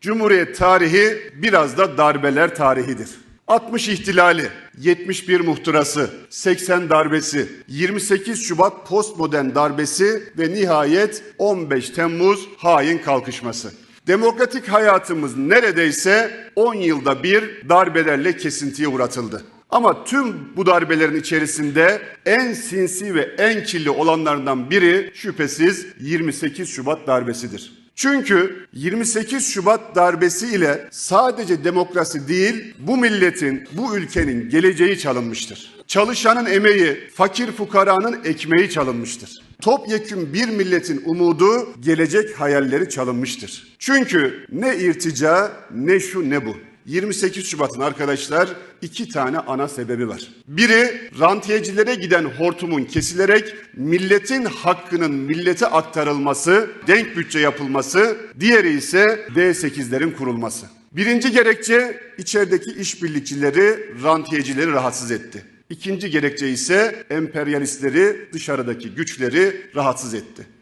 Cumhuriyet tarihi biraz da darbeler tarihidir. 60 ihtilali, 71 muhtırası, 80 darbesi, 28 Şubat postmodern darbesi ve nihayet 15 Temmuz hain kalkışması. Demokratik hayatımız neredeyse 10 yılda bir darbelerle kesintiye uğratıldı. Ama tüm bu darbelerin içerisinde en sinsi ve en kirli olanlardan biri şüphesiz 28 Şubat darbesidir. Çünkü 28 Şubat darbesi ile sadece demokrasi değil, bu milletin, bu ülkenin geleceği çalınmıştır. Çalışanın emeği, fakir fukaranın ekmeği çalınmıştır. Topyekün bir milletin umudu, gelecek hayalleri çalınmıştır. Çünkü ne irtica, ne şu ne bu. 28 Şubat'ın arkadaşlar iki tane ana sebebi var. Biri rantiyecilere giden hortumun kesilerek milletin hakkının millete aktarılması, denk bütçe yapılması, diğeri ise D8'lerin kurulması. Birinci gerekçe içerideki işbirlikçileri, rantiyecileri rahatsız etti. İkinci gerekçe ise emperyalistleri, dışarıdaki güçleri rahatsız etti.